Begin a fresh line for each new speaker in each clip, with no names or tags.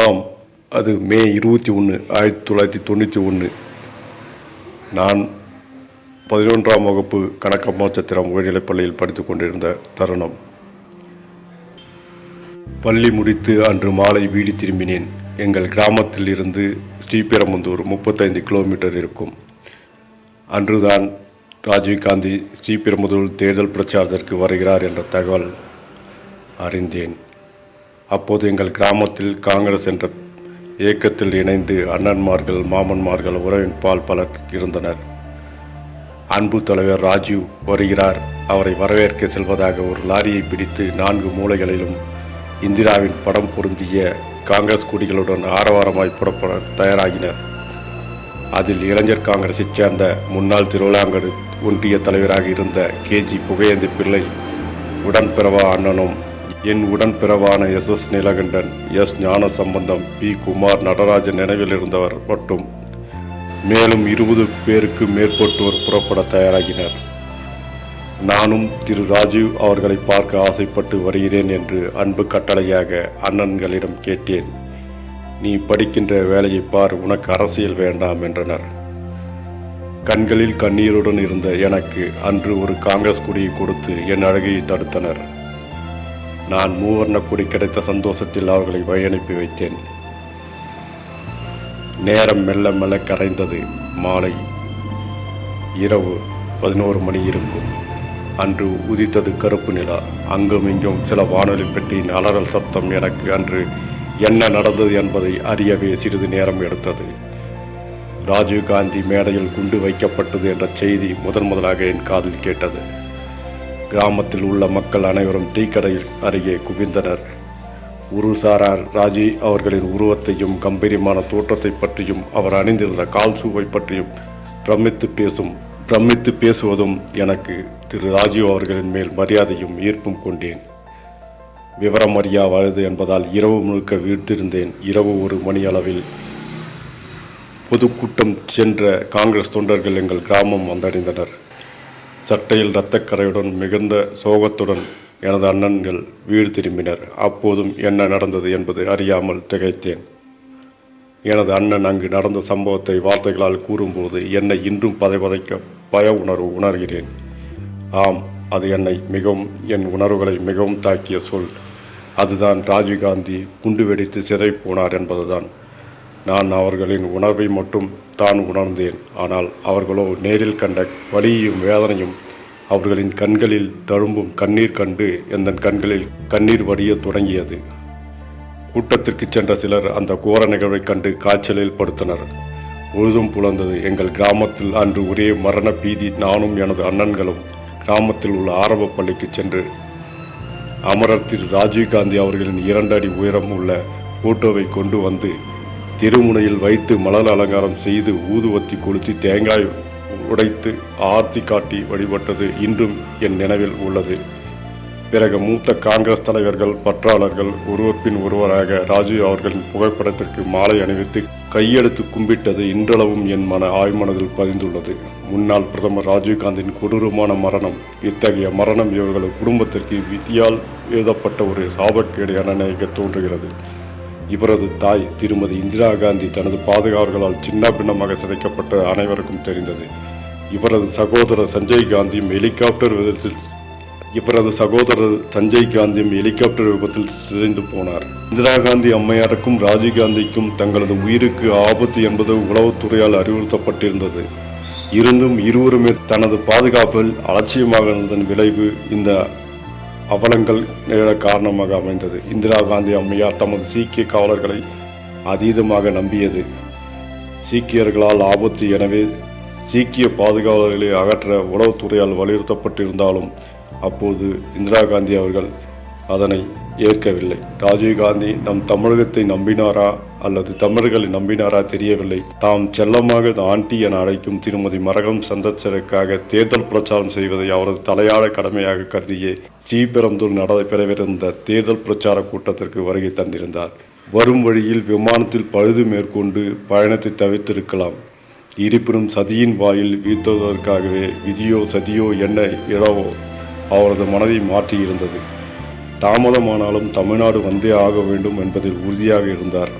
ஆம் அது மே இருபத்தி ஒன்று ஆயிரத்தி தொள்ளாயிரத்தி தொண்ணூற்றி ஒன்று. நான் பதினொன்றாம் வகுப்பு கணக்கம்மா சத்திரம் உயர்நிலைப் பள்ளியில் படித்துக் கொண்டிருந்த தருணம். பள்ளி முடித்து அன்று மாலை வீடு திரும்பினேன். எங்கள் கிராமத்தில் இருந்து ஸ்ரீபெரும்புதூர் முப்பத்தைந்து கிலோமீட்டர் இருக்கும். அன்றுதான் ராஜீவ்காந்தி ஸ்ரீபெரும்புதூர் தேர்தல் பிரச்சாரத்திற்கு வருகிறார் என்ற தகவல் அறிந்தேன். அப்போது எங்கள் கிராமத்தில் காங்கிரஸ் என்ற இயக்கத்தில் இணைந்து அண்ணன்மார்கள் மாமன்மார்கள் உறவின்பால் பலர் இருந்தனர். அன்பு தலைவர் ராஜீவ் வருகிறார். அவரை வரவேற்க செல்வதாக ஒரு லாரியை பிடித்து நான்கு மூலைகளிலும் இந்திராவின் படம் பொருந்திய காங்கிரஸ் கொடிகளுடன் ஆரவாரமாய் புறப்பட தயாராகினர். அதில் இளைஞர் காங்கிரஸைச் சேர்ந்த முன்னாள் திருவிழாங்கடு ஒன்றிய தலைவராக இருந்த கேஜி புகையந்தி பிள்ளை உடன்பிறவா அண்ணனும் என் உடன்பிறவான S S Neelakandan S Gnana Sambandam P Kumar Natarajan நினைவில் இருந்தவர் மட்டும். மேலும் இருபது பேருக்கு மேற்பட்டோர் புறப்பட தயாராகினர். நானும் திரு ராஜீவ் அவர்களை பார்க்க ஆசைப்பட்டு வருகிறேன் என்று அன்பு கட்டளையாக அண்ணன்களிடம் கேட்டேன். நீ படிக்கின்ற வேலையை பார் உனக்கு அரசியல் வேண்டாம் என்றனர். கண்களில் கண்ணீருடன் இருந்த எனக்கு அன்று ஒரு காங்கிரஸ் கொடியை கொடுத்து என் அழகையை தடுத்தனர். நான் மூவர்ணக்குடி கிடைத்த சந்தோஷத்தில் அவர்களை வழியனுப்பி வைத்தேன். நேரம் மெல்ல மெல்ல கரைந்தது மாலை இரவு பதினோரு மணி இருக்கும் அன்று உதித்தது கருப்பு நிலா. அங்கும் இங்கும் சில வானொலி பெட்டியின் அலறல் சத்தம் எனக்கு அன்று என்ன நடந்தது என்பதை அறியவே சிறிது நேரம் எடுத்தது. ராஜீவ் காந்தி மேடையில் குண்டு வைக்கப்பட்டது என்ற செய்தி முதன் முதலாக என் காதில் கேட்டது. கிராமத்தில் உள்ள மக்கள் அனைவரும் டீ கடையில் அருகே குவிந்தனர். உருசாரார் ராஜி அவர்களின் உருவத்தையும் கம்பீரியமான தோற்றத்தை பற்றியும் அவர் அணிந்திருந்த கால்சூவை பற்றியும் பிரமித்து பேசும் பிரமித்து பேசுவதும் எனக்கு திரு ராஜீவ் அவர்களின் மேல் மரியாதையும் ஈர்ப்பும் கொண்டேன். விவரம் அறியா வயது என்பதால் இரவு முழுக்க வீழ்த்திருந்தேன். இரவு ஒரு மணி அளவில் பொதுக்கூட்டம் சென்ற காங்கிரஸ் தொண்டர்கள் எங்கள் கிராமம் வந்தடைந்தனர். சட்டையில் இரத்தக்கரையுடன் மிகுந்த சோகத்துடன் எனது அண்ணன்கள் வீடு திரும்பினர். அப்போதும் என்ன நடந்தது என்பது அறியாமல் திகைத்தேன். எனது அண்ணன் அங்கு நடந்த சம்பவத்தை வார்த்தைகளால் கூறும்போது என்னை இன்றும் பதைபதைக்க பய உணர்வு உணர்கிறேன். ஆம் அது என்னை மிகவும் என் உணர்வுகளை மிகவும் தாக்கிய சொல். அதுதான் ராஜீவ்காந்தி குண்டு வெடித்து சிறை போனார் என்பதுதான். நான் அவர்களின் உணர்வை மட்டும் தான் உணர்ந்தேன். ஆனால் அவர்களோ நேரில் கண்ட வலியையும் வேதனையும் அவர்களின் கண்களில் தழும்பும் கண்ணீர் கண்டு எந்த கண்களில் கண்ணீர் வடியத் தொடங்கியது. கூட்டத்திற்கு சென்ற சிலர் அந்த கோர நிகழ்வைக் கண்டு காய்ச்சலில் படுத்தனர். பொழுதும் புலர்ந்தது எங்கள் கிராமத்தில் அன்று ஒரே மரண பீதி. நானும் எனது அண்ணன்களும் கிராமத்தில் உள்ள ஆரம்ப பள்ளிக்கு சென்று அமரர் திரு. ராஜீவ்காந்தி அவர்களின் இரண்டு அடி உயரம் உள்ள போட்டோவை கொண்டு வந்து திருமுனையில் வைத்து மலர் அலங்காரம் செய்து ஊதுவத்தி கொளுத்தி தேங்காய் உடைத்து ஆர்த்தி காட்டி வழிபட்டது இன்றும் என் நினைவில் உள்ளது. பிறகு மூத்த காங்கிரஸ் தலைவர்கள் பற்றாளர்கள் ஒருவர் பின் ஒருவராக ராஜீவ் அவர்களின் புகைப்படத்திற்கு மாலை அணிவித்து கையெடுத்து கும்பிட்டது இன்றளவும் என் மன ஆய்மனதில் பதிந்துள்ளது. முன்னாள் பிரதமர் ராஜீவ்காந்தின் கொடூரமான மரணம் இத்தகைய மரணம் இவர்களது குடும்பத்திற்கு விதியால் எழுதப்பட்ட ஒரு சாபக்கேடு என நினைக்க தோன்றுகிறது. இவரது தாய் திருமதி இந்திரா காந்தி தனது பாதுகாவலர்களால் சின்ன பின்னமாக சிதைக்கப்பட்ட அனைவருக்கும் தெரிந்தது. இவரது சகோதரர் சஞ்சய் காந்தியும் ஹெலிகாப்டர் விபத்தில் இவரது சகோதரர் சஞ்சய் காந்தியும் ஹெலிகாப்டர் விபத்தில் சிதைந்து போனார். இந்திரா காந்தி அம்மையாருக்கும் ராஜீவ் காந்திக்கும் தங்களது உயிருக்கு ஆபத்து என்பது உளவுத்துறையால் அறிவுறுத்தப்பட்டிருந்தது. இருந்தும் இருவருமே தனது பாதுகாப்பில் அலட்சியமாக இருந்ததன் விளைவு இந்த அவலங்கள் நிகழ காரணமாக அமைந்தது. இந்திரா காந்தி அம்மையார் தமது சீக்கிய காவலர்களை அதீதமாக நம்பியது. சீக்கியர்களால் ஆபத்து எனவே சீக்கிய பாதுகாவலர்களை அகற்ற உளவுத்துறையால் வலியுறுத்தப்பட்டிருந்தாலும் அப்போது இந்திரா காந்தி அவர்கள் அதனை ஏற்கவில்லை. ராஜீவ்காந்தி நம் தமிழகத்தை நம்பினாரா அல்லது தமிழர்களை நம்பினாரா தெரியவில்லை. தாம் செல்லமாக ஆண்டி என அழைக்கும் திருமதி மரகம் சந்தச்சருக்காக தேர்தல் பிரச்சாரம் செய்வதை அவரது தலையாட கடமையாக கருதியே ஸ்ரீபெரும்புதூர் நடைபெறவிருந்த தேர்தல் பிரச்சார கூட்டத்திற்கு வருகை தந்திருந்தார். வரும் வழியில் விமானத்தில் பழுது மேற்கொண்டு பயணத்தை தவிர்த்திருக்கலாம் இருப்பினும் சதியின் வாயில் வீழ்த்துவதற்காகவே விதியோ சதியோ என்ன இடவோ அவரது மனதை மாற்றியிருந்தது. தாமதமானாலும் தமிழ்நாடு வந்தே ஆக வேண்டும் என்பதில் உறுதியாக இருந்தார்.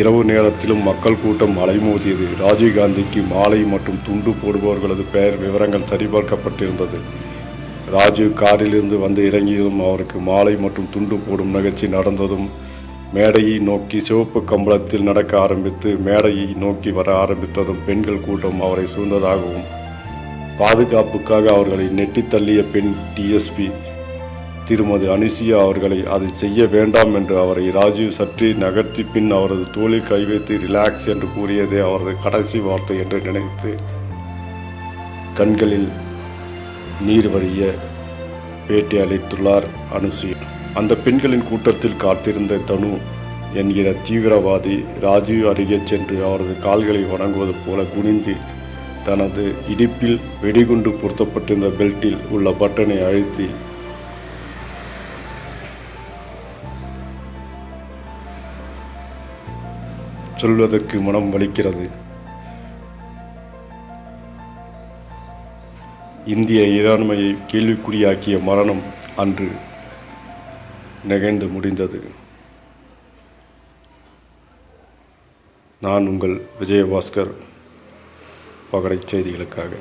இரவு நேரத்திலும் மக்கள் கூட்டம் அலைமோதியது. ராஜீவ்காந்திக்கு மாலை மற்றும் துண்டு போடுபவர்களது பெயர் விவரங்கள் சரிபார்க்கப்பட்டிருந்தது. ராஜீவ் காரிலிருந்து வந்து இறங்கியதும் அவருக்கு மாலை மற்றும் துண்டு போடும் நிகழ்ச்சி நடந்ததும் மேடையை நோக்கி சிவப்பு கம்பளத்தில் நடக்க ஆரம்பித்து மேடையை நோக்கி வர ஆரம்பித்ததும் பெண்கள் கூட்டம் அவரை சூழ்ந்ததாகவும் பாதுகாப்புக்காக அவர்களை நெட்டித்தள்ளிய பெண் டிஎஸ்பி திருமதி அனிசியா அவர்களை அதை செய்ய வேண்டாம் என்று அவரை ராஜீவ் சற்றே நகர்த்தி பின் அவரது தோளில் கை வைத்து ரிலாக்ஸ் என்று கூறியதே அவரது கடைசி வார்த்தை என்று நினைத்து கண்களில் நீர் வழிய பேட்டி அளித்துள்ளார் அனுசியா அந்த பெண்களின் கூட்டத்தில் காத்திருந்த தனு என்கிற தீவிரவாதி ராஜீவ் அருகே சென்று அவரது கால்களை வணங்குவது போல குனிந்து தனது இடிப்பில் வெடிகுண்டு பொருத்தப்பட்டிருந்த பெல்ட்டில் உள்ள பட்டனை அழுத்தி சொல்வதற்கு மனம் வலிக்கிறது. இந்திய இறையாண்மையை கேள்விக்குறியாக்கிய மரணம் அன்று நிகழ்ந்து முடிந்தது. நான் உங்கள் விஜயபாஸ்கர் பகடை செய்திகளுக்காக.